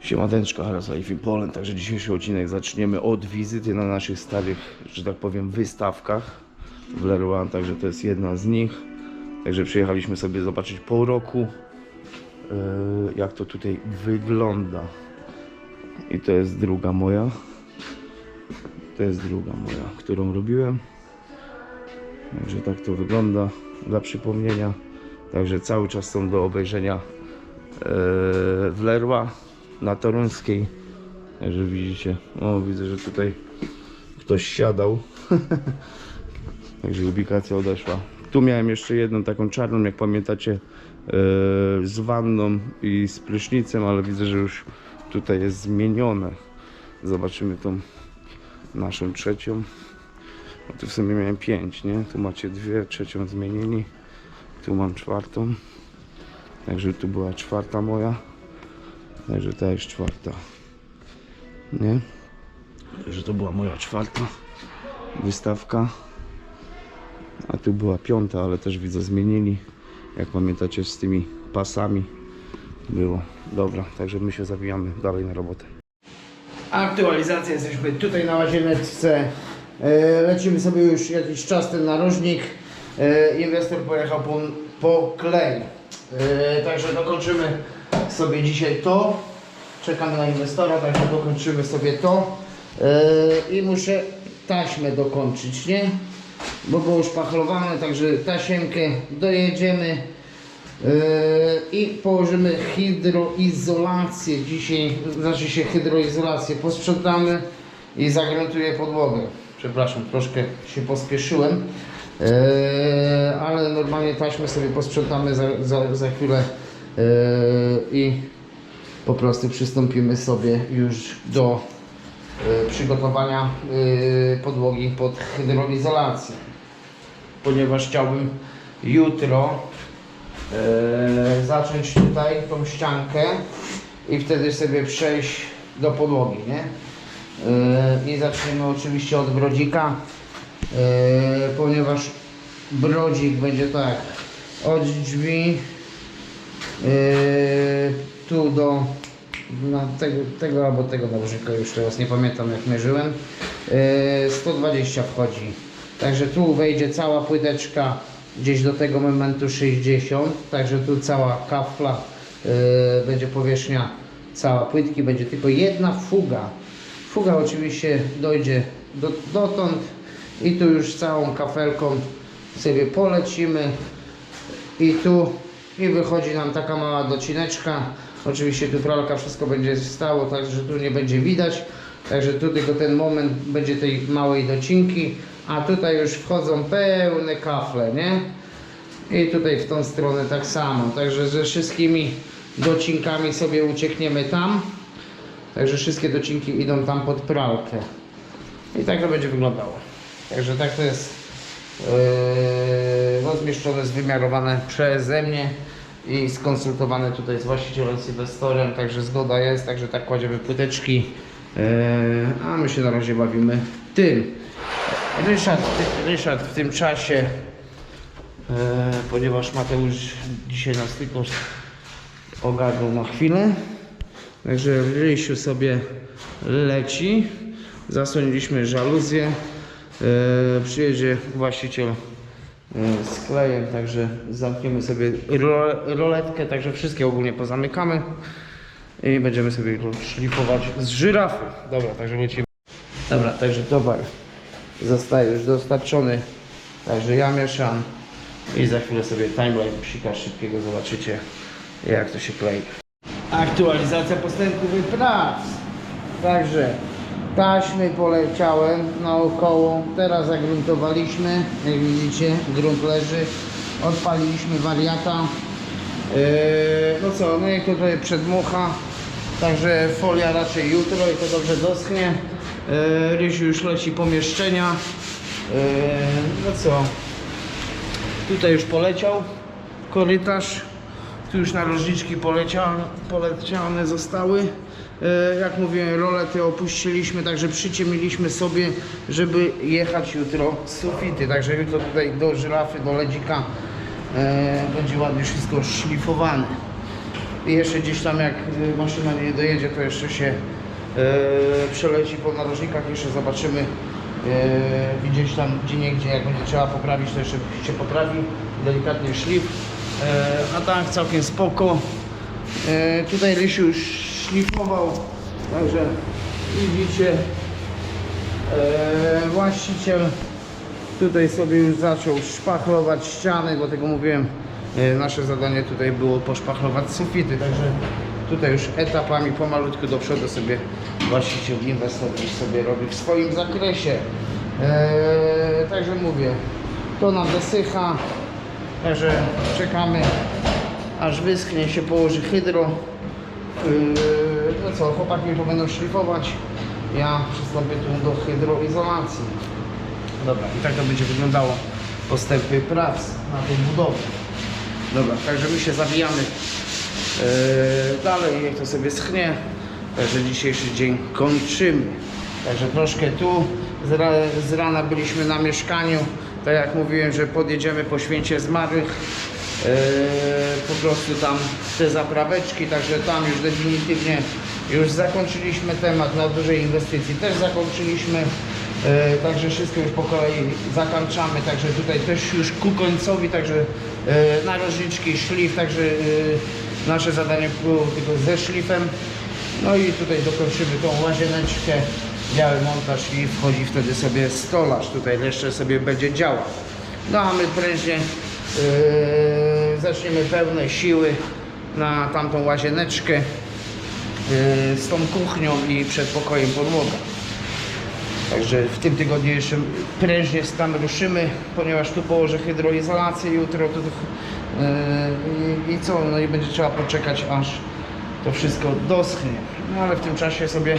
Siemadeczko, Haras Life in Poland. Także dzisiejszy odcinek zaczniemy od wizyty na naszych starych, że tak powiem, wystawkach w Leroy. Także to jest jedna z nich. Także przyjechaliśmy sobie zobaczyć po roku, e, jak to tutaj wygląda. I to jest druga moja. To jest druga moja, którą robiłem. Także tak to wygląda dla przypomnienia. Także cały czas są do obejrzenia e, w Lerła na Toruńskiej. Także widzicie, o widzę, że tutaj ktoś siadał. Także ubikacja odeszła. Tu miałem jeszcze jedną taką czarną, jak pamiętacie, e, z wanną i z prysznicem, ale widzę, że już tutaj jest zmienione. Zobaczymy tą naszą trzecią. No tu w sumie miałem pięć, nie? Tu macie dwie, trzecią zmienili. Tu mam czwartą. Także tu była czwarta moja. Także ta jest czwarta. Nie? Także to była moja czwarta wystawka. A tu była piąta, ale też widzę zmienili. Jak pamiętacie z tymi pasami było. Dobra, także my się zawijamy dalej na robotę. Aktualizacja, jesteśmy tutaj na łazieneczce. E, Lecimy sobie już jakiś czas ten narożnik. E, Inwestor pojechał po, po klej. E, Także dokończymy sobie dzisiaj to. Czekamy na inwestora, także dokończymy sobie to. E, I muszę taśmę dokończyć, nie? Bo było już pachlowane, także tasiemkę dojedziemy. Yy, I położymy hydroizolację dzisiaj, znaczy się hydroizolację posprzątamy i zagruntuję podłogę. Przepraszam, troszkę się pospieszyłem, yy, ale normalnie taśmę sobie posprzątamy za, za, za chwilę yy, i po prostu przystąpimy sobie już do yy, przygotowania yy, podłogi pod hydroizolację. Ponieważ chciałbym jutro zacząć tutaj tą ściankę i wtedy sobie przejść do podłogi, nie? I zaczniemy oczywiście od brodzika, ponieważ brodzik będzie tak od drzwi tu do no, tego, tego albo tego narożnika już teraz nie pamiętam jak mierzyłem. E, 120 wchodzi. Także tu wejdzie cała płyteczka gdzieś do tego momentu 60 także tu cała kafla e, będzie powierzchnia cała płytki. Będzie tylko jedna fuga. Fuga oczywiście dojdzie do, dotąd. I tu już całą kafelką sobie polecimy. I tu i wychodzi nam taka mała docineczka. Oczywiście tu pralka wszystko będzie stało także tu nie będzie widać. Także tu tylko ten moment będzie tej małej docinki. A tutaj już wchodzą pełne kafle nie? I tutaj w tą stronę tak samo. Także ze wszystkimi docinkami sobie uciekniemy tam. Także wszystkie docinki idą tam pod pralkę. I tak to będzie wyglądało. Także tak to jest Yy, rozmieszczone, zwymiarowane przeze mnie i skonsultowane tutaj z właścicielem, z inwestorem, także zgoda jest, także tak kładziemy płyteczki, yy, a my się na razie bawimy tym. Ryszard, Ryszard w tym czasie, yy, ponieważ Mateusz dzisiaj nas tylko ogarnął na chwilę, także Rysiu sobie leci, zasłoniliśmy żaluzję, E, przyjedzie właściciel e, z klejem, także zamkniemy sobie ro, roletkę, także wszystkie ogólnie pozamykamy i będziemy sobie go szlifować z żyrafy. Dobra, także lecimy. Dobra, także towar zostaje już dostarczony, także ja mieszam i za chwilę sobie timeline psika szybkiego zobaczycie jak to się klei. Aktualizacja postępowych prac. Także taśmy poleciałem naokoło. Teraz zagruntowaliśmy. Jak widzicie, grunt leży. Odpaliliśmy wariata. Yy, no co, no i tutaj przedmucha. Także folia raczej jutro i to dobrze doschnie. Yy, Rysiu już leci pomieszczenia. Yy, no co, Tutaj już poleciał korytarz. Tu już narożniczki poleciane, poleciane zostały. E, Jak mówiłem, rolety opuściliśmy, także przyciemniliśmy sobie, żeby jechać jutro sufity. Także jutro tutaj do żyrafy, do ledzika e, będzie ładnie wszystko szlifowane. I jeszcze gdzieś tam jak y, maszyna nie dojedzie, to jeszcze się e, przeleci po narożnikach, jeszcze zobaczymy e, gdzieś tam gdzie nie gdzie jak będzie trzeba poprawić, to jeszcze się poprawi, delikatnie szlif. E, a tak całkiem spoko. E, tutaj Rysiu już szlifował, także widzicie e, właściciel tutaj sobie już zaczął szpachlować ściany, bo tego mówiłem, e, nasze zadanie tutaj było poszpachlować sufity, także tutaj już etapami pomalutku do przodu sobie właściciel inwestor sobie robi w swoim zakresie. E, także mówię, to nam dosycha, także czekamy aż wyschnie się położy hydro. Yy, No co, chłopaki to będą szlifować. Ja przystąpię tu do hydroizolacji. Dobra, i tak to będzie wyglądało postępy prac na tej budowie. Dobra, także my się zawijamy yy, dalej, jak to sobie schnie. Także dzisiejszy dzień kończymy. Także troszkę tu z, ra, z rana byliśmy na mieszkaniu. Tak jak mówiłem, że podjedziemy po święcie zmarłych. Yy, po prostu tam te zapraweczki, także tam już definitywnie już zakończyliśmy temat na dużej inwestycji, też zakończyliśmy. E, Także wszystko już po kolei zakończamy, także tutaj też już ku końcowi, także e, narożniczki, szlif, także nasze zadanie było tylko ze szlifem. No i tutaj dokończymy tą łazieneczkę, biały montaż i wchodzi wtedy sobie stolarz, tutaj jeszcze sobie będzie działał. No a my prężnie e, zaczniemy pełne siły na tamtą łazieneczkę e, z tą kuchnią i przedpokojem podłoga. Także w tym tygodniu jeszcze prężnie tam ruszymy, ponieważ tu położę hydroizolację jutro tu, yy, i co, no i będzie trzeba poczekać aż to wszystko doschnie. No ale w tym czasie sobie yy,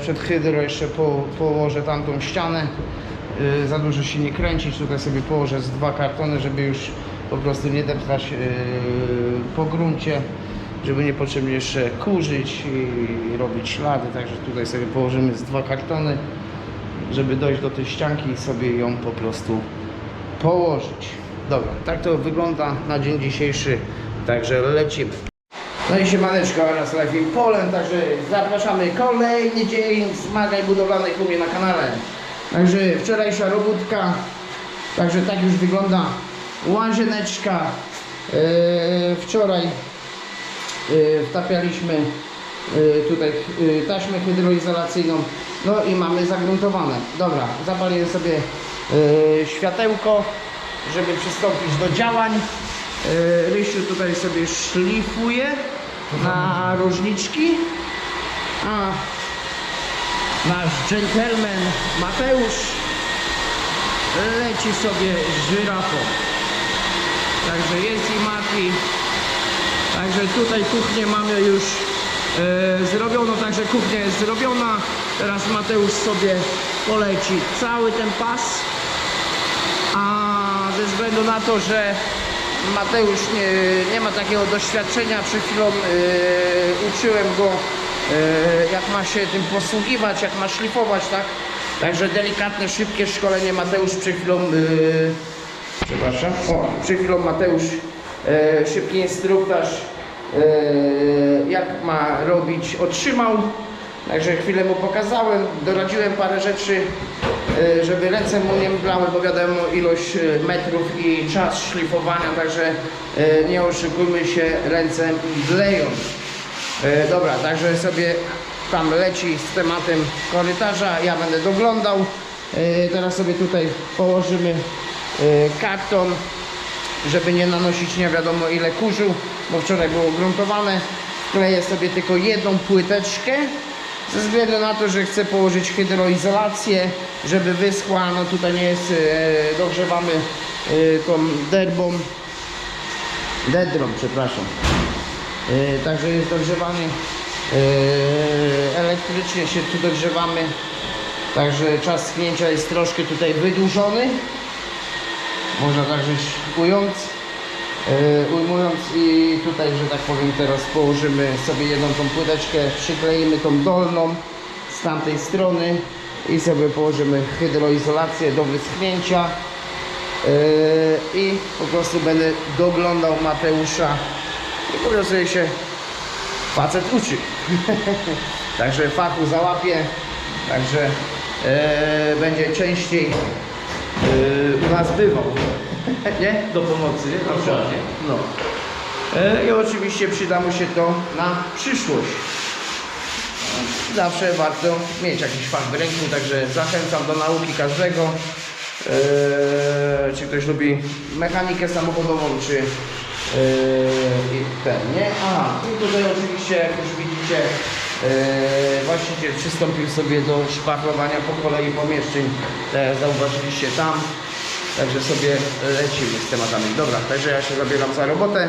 przed hydro jeszcze po, położę tamtą ścianę. Yy, za dużo się nie kręcić, tutaj sobie położę z dwa kartony, żeby już po prostu nie deptać yy, po gruncie żeby niepotrzebnie jeszcze kurzyć i robić ślady, także tutaj sobie położymy z dwa kartony, żeby dojść do tej ścianki i sobie ją po prostu położyć. Dobra, tak to wygląda na dzień dzisiejszy, także lecimy. No i siemaneczko oraz Life in Poland, także zapraszamy kolejny dzień zmagań budowlanych u mnie na kanale. Także wczorajsza robótka, także tak już wygląda łazieneczka. Eee, wczoraj y, wtapialiśmy y, tutaj taśmę hydroizolacyjną. No i mamy zagruntowane. Dobra zapaliłem sobie światełko żeby przystąpić do działań. Rysiu tutaj sobie szlifuje na różniczki. A nasz dżentelmen Mateusz leci sobie żyrafą także jest i Mati Także tutaj kuchnię mamy już e, zrobioną, także kuchnia jest zrobiona. Teraz Mateusz sobie poleci cały ten pas. A ze względu na to, że Mateusz nie, nie ma takiego doświadczenia, przed chwilą e, uczyłem go e, jak ma się tym posługiwać, jak ma szlifować, tak? Także delikatne, szybkie szkolenie Mateusz przed chwilą Przepraszam. O, przed chwilą Mateusz, e, szybki instruktaż, e, jak ma robić, otrzymał. Także chwilę mu pokazałem, doradziłem parę rzeczy, e, żeby ręce mu nie mdlały, bo wiadomo ilość e, metrów i czas szlifowania, także e, nie oszukujmy się, ręce mdleją. E, dobra, także sobie tam leci z tematem korytarza, ja będę doglądał. E, teraz sobie tutaj położymy karton, żeby nie nanosić nie wiadomo ile kurzu, bo wczoraj było gruntowane. Wkleję sobie tylko jedną płyteczkę, ze względu na to, że chcę położyć hydroizolację, żeby wyschła, no tutaj nie jest, e, dogrzewamy e, tą derbą, dedrą, przepraszam. Także jest dogrzewany e, elektrycznie się tu dogrzewamy. Także czas schnięcia jest troszkę tutaj wydłużony. Można tak rzecz ując. e, Ujmując i tutaj, że tak powiem, teraz położymy sobie jedną tą płyteczkę, przykleimy tą dolną z tamtej strony i sobie położymy hydroizolację do wyschnięcia. Yy, i po prostu będę doglądał Mateusza i po prostu się facet uczy. Także fachu załapie, także e, będzie częściej e, nas bywał. nie? Do pomocy, nie? Na przykład, nie? No. E, I oczywiście przyda mu się to na przyszłość. Zawsze warto mieć jakiś fach w ręku, także zachęcam do nauki każdego. Eee, czy ktoś lubi mechanikę samochodową, czy eee, ten, nie? A, i tutaj oczywiście, jak już widzicie, eee, właściciel przystąpił sobie do szpachlowania po kolei pomieszczeń, tak jak zauważyliście tam. Także sobie lecimy z tematami. Dobra, także ja się zabieram za robotę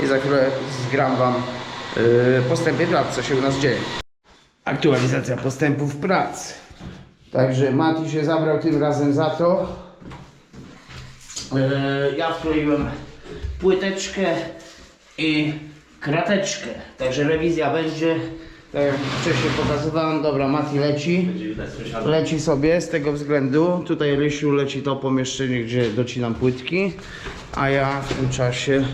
i za chwilę zgram Wam eee, postępy prac, co się u nas dzieje. Aktualizacja postępów prac. Także Mati się zabrał tym razem za to. E, ja wkleiłem płyteczkę i krateczkę. Także rewizja będzie. Tak jak wcześniej pokazywałem. Dobra, Mati leci. Leci sobie z tego względu. Tutaj Rysiu leci to pomieszczenie, gdzie docinam płytki. A ja w tym czasie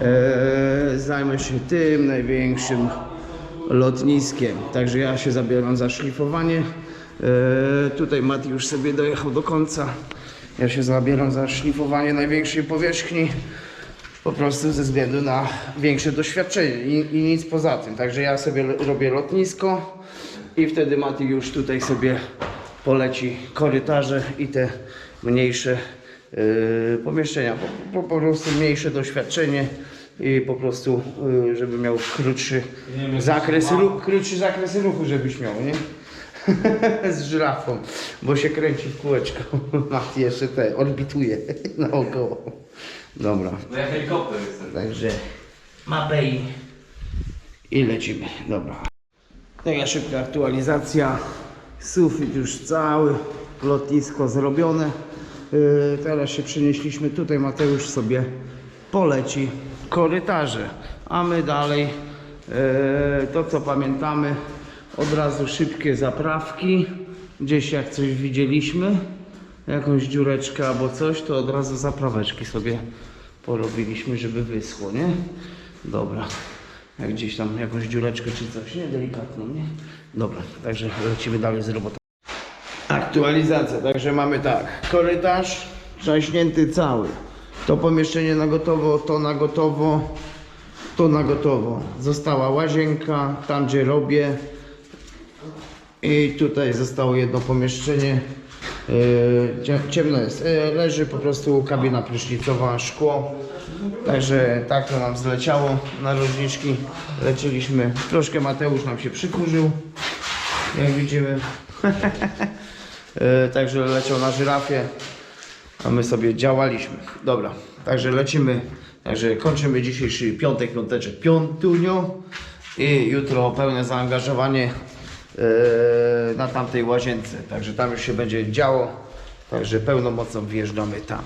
e, zajmę się tym największym lotniskiem. Także ja się zabieram za szlifowanie. E, tutaj Mati już sobie dojechał do końca. Ja się zabieram za szlifowanie największej powierzchni. Po prostu ze względu na większe doświadczenie i, i nic poza tym. Także ja sobie robię lotnisko i wtedy Mati już tutaj sobie poleci korytarze i te mniejsze yy, pomieszczenia. Po, po, po prostu mniejsze doświadczenie i po prostu, yy, żeby miał krótszy zakres, ru, krótszy zakres ruchu, żebyś miał, nie? Z żyrafą, bo się kręci w kółeczko. Mati jeszcze te orbituje naokoło. Dobra. No ja helikopter jestem. Także mapę i, i lecimy. Dobra. Taka szybka aktualizacja. Sufit już cały, lotnisko zrobione. Yy, teraz się przenieśliśmy tutaj. Mateusz sobie poleci korytarze. A my dalej yy, to co pamiętamy. Od razu szybkie zaprawki. Gdzieś jak coś widzieliśmy, jakąś dziureczkę albo coś, to od razu zapraweczki sobie porobiliśmy, żeby wyschło, nie? Dobra. Jak gdzieś tam jakąś dziureczkę czy coś, nie? Delikatną, nie? Dobra, także lecimy dalej z robotą. Aktualizacja, także mamy tak. Korytarz trzaśnięty cały. To pomieszczenie na gotowo, to na gotowo, to na gotowo. Została łazienka, tam gdzie robię. I tutaj zostało jedno pomieszczenie. Cie- ciemno jest. Yy, leży po prostu kabina prysznicowa, szkło. Także tak to nam zleciało. Narożniczki leciliśmy. Troszkę Mateusz nam się przykurzył. Jak widzimy. Yy, także leciał na żyrafie. A my sobie działaliśmy. Dobra, także lecimy. Także kończymy dzisiejszy piątek, piąteczek, piątunio. I jutro pełne zaangażowanie e, na tamtej łazience. Także tam już się będzie działo. Także pełną mocą wjeżdżamy tam.